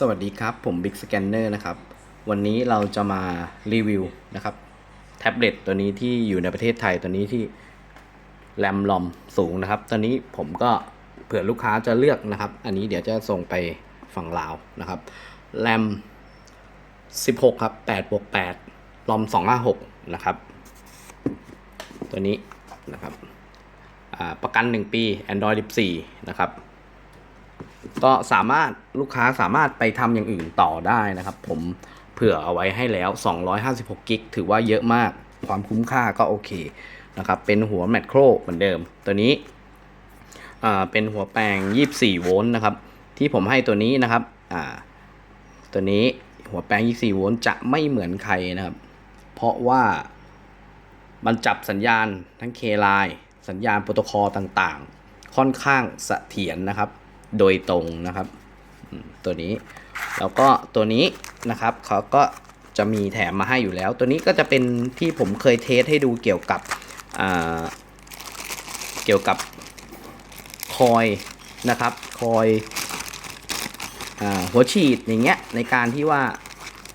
สวัสดีครับ ผม Big Scanner นะครับ วันนี้เราจะมารีวิวนะครับแท็บเล็ตตัวนี้ที่อยู่ในประเทศไทยตัวนี้ที่แรมลอมสูงนะครับ ตอนนี้ผมก็เผื่อลูกค้าจะเลือกนะครับ อันนี้เดี๋ยวจะส่งไปฝั่งลาวนะครับแรม 16 ครับ8บวก8ลอม 256 นะครับ ตัวนี้นะครับประกัน 1 ปี Android 14 นะครับ ก็สามารถลูกค้าสามารถไปทำอย่างอื่นต่อได้นะครับ ผมเผื่อเอาไว้ให้แล้ว 256กิกถือว่าเยอะมากความคุ้มค่าก็โอเคนะครับ เป็นหัวแมทโครเหมือนเดิม ตัวนี้อ่าเป็นหัวแปลง 24 โวลต์นะครับ ที่ผมให้ตัวนี้นะครับอ่าตัวนี้หัวแปลง 24 โวลต์จะไม่เหมือนใครนะครับ เพราะว่ามันจับสัญญาณทั้ง K-Line สัญญาณโปรโตคอลต่างๆ ค่อนข้างเสถียรนะครับ โดยตรงนะครับ ตัวนี้แล้วก็ตัวนี้นะครับเขาก็จะมีแถมมาให้อยู่แล้ว ตัวนี้ก็จะเป็นที่ผมเคยเทสให้ดูเกี่ยวกับเกี่ยวกับคอยนะครับคอยอหัวฉีดอย่างเงี้ยในการที่ว่า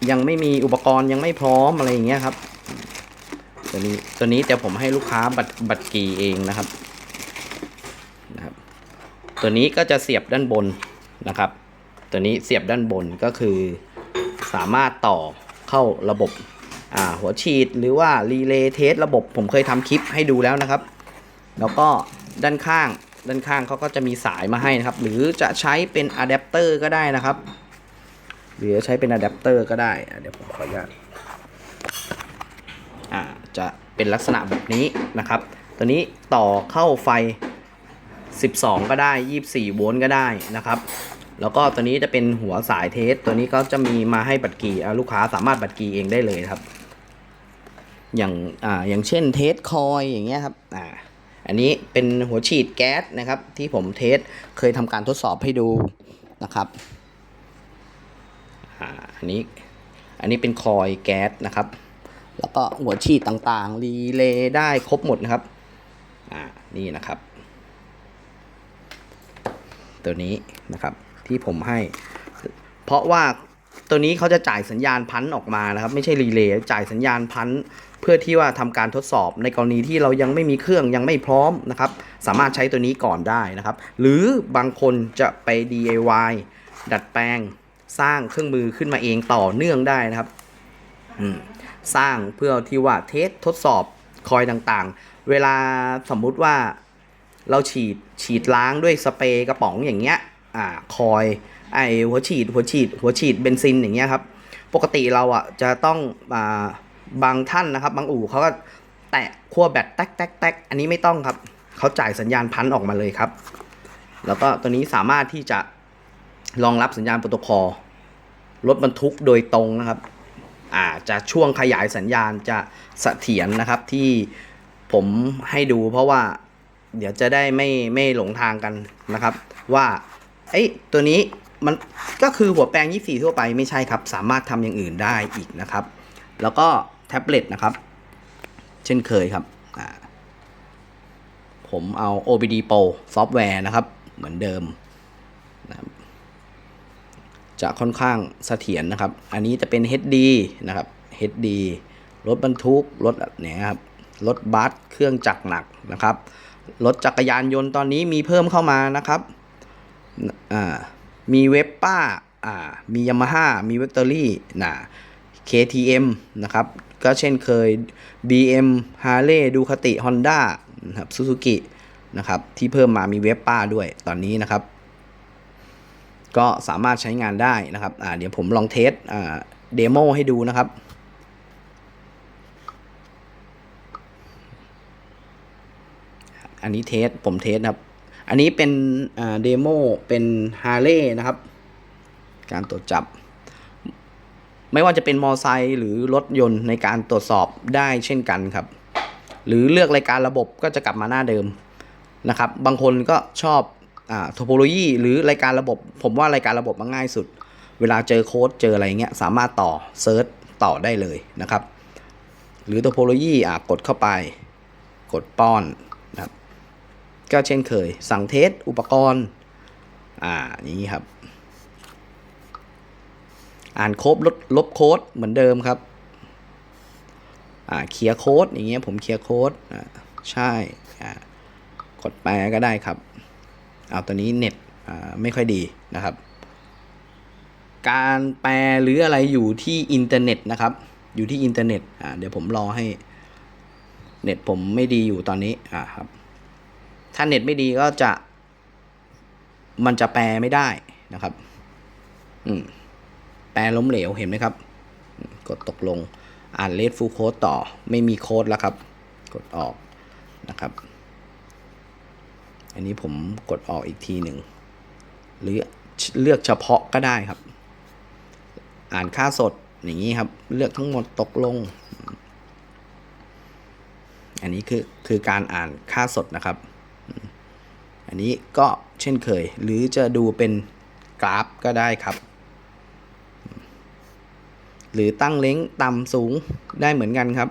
ยังไม่มีอุปกรณ์ยังไม่พร้อมอะไรอย่างเงี้ยครับตัวนี้ตัวนี้แต่ผมให้ลูกค้าบัตรบัตรกีเองนะครับ ตัวนี้ก็จะเสียบด้านบนนะครับ ตัวนี้เสียบด้านบนก็คือ สามารถต่อเข้าระบบหัวฉีดหรือว่ารีเลย์เทสระบบผมเคยทำคลิปให้ดูแล้วนะครับ แล้วก็ด้านข้างด้านข้างเขาก็จะมีสายมาให้นะครับ หรือจะใช้เป็นอะแดปเตอร์ก็ได้นะครับ หรือจะใช้เป็นอะแดปเตอร์ก็ได้เดี๋ยวผมขออนุญาตจะเป็นลักษณะแบบนี้นะครับ ตัวนี้ต่อเข้าไฟ 12 ก็ได้ 24 โวลต์ก็ได้นะครับ แล้วก็ตัวนี้จะเป็นหัวสายเทส ตัวนี้ก็จะมีมาให้บัตรกีลูกค้าสามารถบัตรกีเองได้เลยครับ อย่างอ่าอย่างเช่นเทสคอยอย่างเงี้ยครับอ่าอันนี้เป็นหัวฉีดแก๊สนะครับ ที่ผมเทสเคยทำการทดสอบให้ดูนะครับอันนี้อันนี้เป็นคอยแก๊สนะครับ แล้วก็หัวฉีดต่างๆรีเลย์ได้ครบหมดนะครับ อ่า นี่นะครับ ตัวนี้นะครับที่ผมให้ เพราะว่าตัวนี้เขาจะจ่ายสัญญาณพันออกมานะครับ ไม่ใช่รีเลย์จ่ายสัญญาณพันเพื่อที่ว่าทำการทดสอบในกรณีที่เรายังไม่มีเครื่องยังไม่พร้อมนะครับ สามารถใช้ตัวนี้ก่อนได้นะครับ หรือบางคนจะไป DIY ดัดแปลงสร้างเครื่องมือขึ้นมาเองต่อเนื่องได้นะครับสร้างเพื่อที่ว่าเทสทดสอบคอยต่างๆ เวลาสมมุติว่า เราฉีดฉีดล้างด้วยสเปรย์กระป๋องอย่างเงี้ยอ่าคอยไอหัวฉีดหัวฉีด หัวฉีดเบนซินอย่างเงี้ยครับ ปกติเราอะจะต้องอ่าบางท่านนะครับ บางอู่เขาก็แตะขั้วแบตแตกแตกแตกอันนี้ไม่ต้องครับเขาจ่ายสัญญาณพันออกมาเลยครับ แล้วก็ตัวนี้สามารถที่จะรองรับสัญญาณโปรโตคอลรถบรรทุกโดยตรงนะครับอ่าจะช่วงขยายสัญญาณจะเสถียรนะครับที่ผมให้ดูเพราะว่า เดี๋ยวจะได้ไม่ไม่หลงทางกันนะครับ ว่าเอ้ตัวนี้มันก็คือหัวแปลง 24 ทั่วไปไม่ใช่ครับ สามารถทำอย่างอื่นได้อีกนะครับ แล้วก็แท็บเล็ตนะครับ เช่นเคยครับ ผมเอา OBD Pro ซอฟต์แวร์นะครับ เหมือนเดิมนะจะค่อนข้างเสถียรนะครับ อันนี้จะเป็น HD นะครับ HD รถบรรทุก รถเนี่ยครับ รถบัส เครื่องจักรหนักนะครับ รถจักรยานยนต์ตอนนี้มีเพิ่มเข้ามานะครับมีเวปป้ามียามาฮ่ามีเวกตอรี่นะ KTM นะครับ ก็เช่นเคย BM Harley Ducati Honda นะครับ Suzuki นะครับ ที่เพิ่มมามีเวปป้าด้วยตอนนี้นะครับ ก็สามารถใช้งานได้นะครับเดี๋ยวผมลองเทสเดโมให้ดูนะครับ อันนี้เทสผมเทสครับ อันนี้เป็นเดโมเป็นฮาร์เลย์นะครับ การตรวจจับ ไม่ว่าจะเป็นมอไซค์หรือรถยนต์ในการตรวจสอบได้เช่นกันครับ หรือเลือกรายการระบบก็จะกลับมาหน้าเดิมนะครับ บางคนก็ชอบอโทโปโลยีหรือรายการระบบ ผมว่ารายการระบบมันง่ายสุด เวลาเจอโค้ดเจออะไรเงี้ยสามารถต่อเซิร์ชต่อได้เลยนะครับ หรือโทโปโลยีกดเข้าไป กดป้อน ก็เช่นเคย สั่งเทสอุปกรณ์ อ่าอย่างนี้ครับ อ่านโค้ดลบลบโค้ดเหมือนเดิมครับ อ่าเคลียร์โค้ดอย่างเงี้ยผมเคลียร์โค้ดอ่าใช่อ่ากดแปลก็ได้ครับ เอาตัวนี้เน็ตอ่าไม่ค่อยดีนะครับ การแปลหรืออะไรอยู่ที่อินเทอร์เน็ตนะครับ อยู่ที่อินเทอร์เน็ตอ่าเดี๋ยวผมรอให้เน็ตผมไม่ดีอยู่ตอนนี้อ่าครับ ถ้าเน็ตไม่ดีก็จะมันจะแปลไม่ได้นะครับ อืม แปลล้มเหลวเห็นไหมครับ กดตกลง อ่านเลดฟูโค้ดต่อ ไม่มีโค้ดแล้วครับ กดออกนะครับ อันนี้ผมกดออกอีกทีหนึ่ง หรือเลือกเฉพาะก็ได้ครับ อ่านค่าสดอย่างนี้ครับ เลือกทั้งหมดตกลง อันนี้คือคือการอ่านค่าสดนะครับ อันนี้ก็เช่นเคย หรือจะดูเป็นกราฟก็ได้ครับ หรือตั้งเล้งต่ำสูงได้เหมือนกันครับ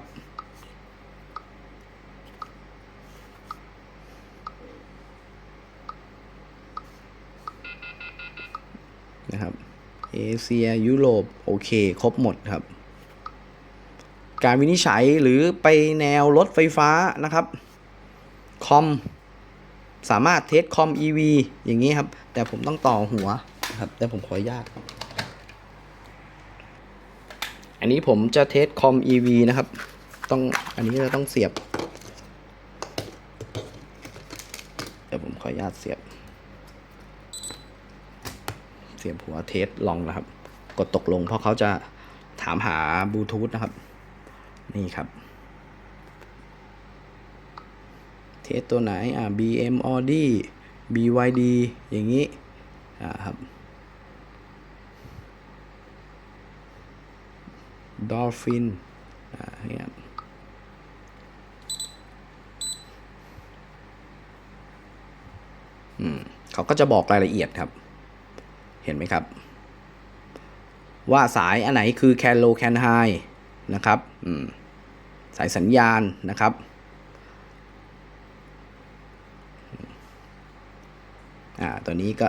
นะครับ เอเชียยุโรป โอเค ครบหมดครับ การวินิจฉัยหรือไปแนวรถไฟฟ้านะครับ คอม สามารถเทสคอม EV อย่างนี้ครับ แต่ผมต้องต่อหัวนะครับแต่ผมขออนุญาตครับ อันนี้ผมจะเทสคอม EV นะครับ ต้องอันนี้จะต้องเสียบ เดี๋ยวผมขออนุญาตเสียบ เสียบหัวเทสลองนะครับ กดตกลงเพราะเขาจะถามหาบลูทูธนะครับ นี่ครับ เทสตัวไหนอ่า BM Audi BYD อย่างนี้อ่าครับ Dolphin อ่าเนี่ยครับอืมเขาก็จะบอกรายละเอียดครับ เห็นไหมครับ ว่าสายอันไหนคือ can low can high นะครับ อืม สายสัญญาณนะครับ อ่าตัวนี้ก็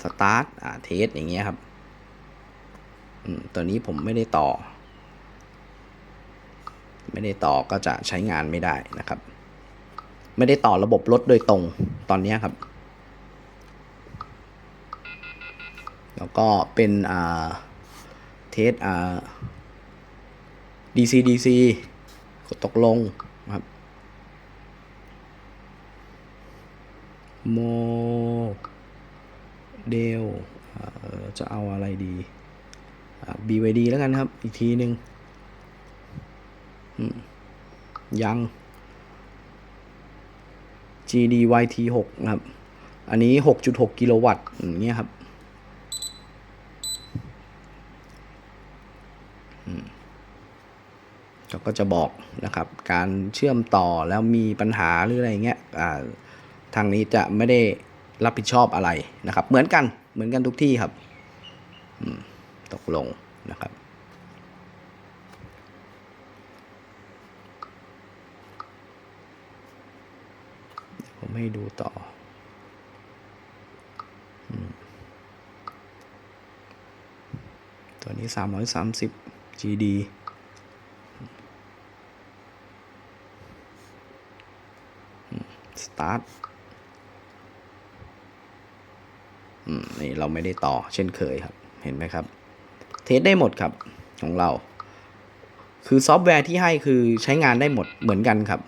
start อ่า test อย่างเงี้ยครับอืมตัวนี้ผมไม่ได้ต่อ ไม่ได้ต่อก็จะใช้งานไม่ได้นะครับ ไม่ได้ต่อระบบรถโดยตรงตอนนี้ครับ แล้วก็เป็นอ่าเทสอ่า DC DC กดตกลงนะครับ โมเดลจะเอาอะไรดีอ่า BYD แล้วกันครับ อีกทีหนึ่งยัง GDYT 6ครับ อันนี้ 6.6 กิโลวัตต์อย่างเงี้ยครับเขาก็จะบอกนะครับ การเชื่อมต่อแล้วมีปัญหาหรืออะไรเงี้ยอ่า ทางนี้จะไม่ได้รับผิดชอบอะไรนะครับ เหมือนกันเหมือนกันทุกที่ครับตกลงนะครับผมให้ดูต่อตัวนี้ 330 GD สตาร์ทอืม นี่เราไม่ได้ต่อเช่นเคยครับ เห็นไหมครับ เทสได้หมดครับของเรา คือซอฟต์แวร์ที่ให้คือใช้งานได้หมดเหมือนกันครับ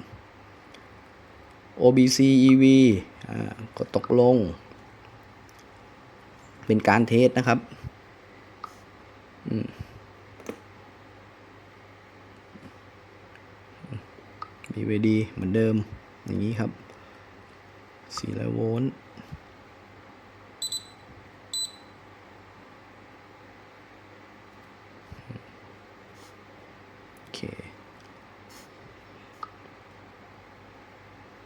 OBC EV กดตกลง เป็นการเทสนะครับอืม BVD เหมือนเดิม อย่างนี้ครับ400โวลต์ โอเค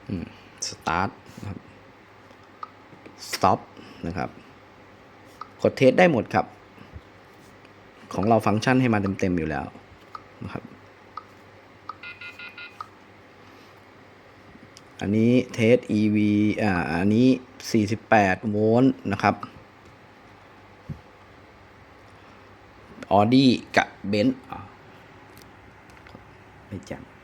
อื มสตาร์ทนะครับสต็อปนะครับ กดเทสได้หมดครับ ของเราฟังก์ชันให้มาเต็ม ๆ อยู่แล้วนะครับ อันนี้เทส EV อ่า อันนี้ 48 โวลต์นะครับออดี้กับเบนซ์ไม่จำ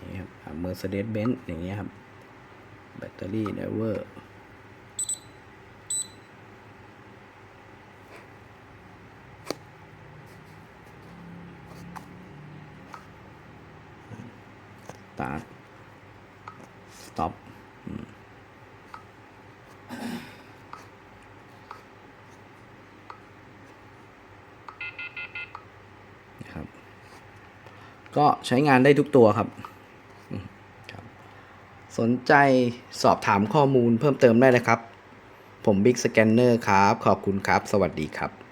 นี่ครับเมอร์เซเดสเบนซ์อย่างเงี้ยครับ แบตเตอรี่เนเวอร์ตาร์ทสต็อปนะครับ ก็ใช้งานได้ทุกตัวครับ สนใจสอบถามข้อมูลเพิ่มเติมได้เลยครับ ผมบิ๊กสแกนเนอร์ครับ ขอบคุณครับ สวัสดีครับ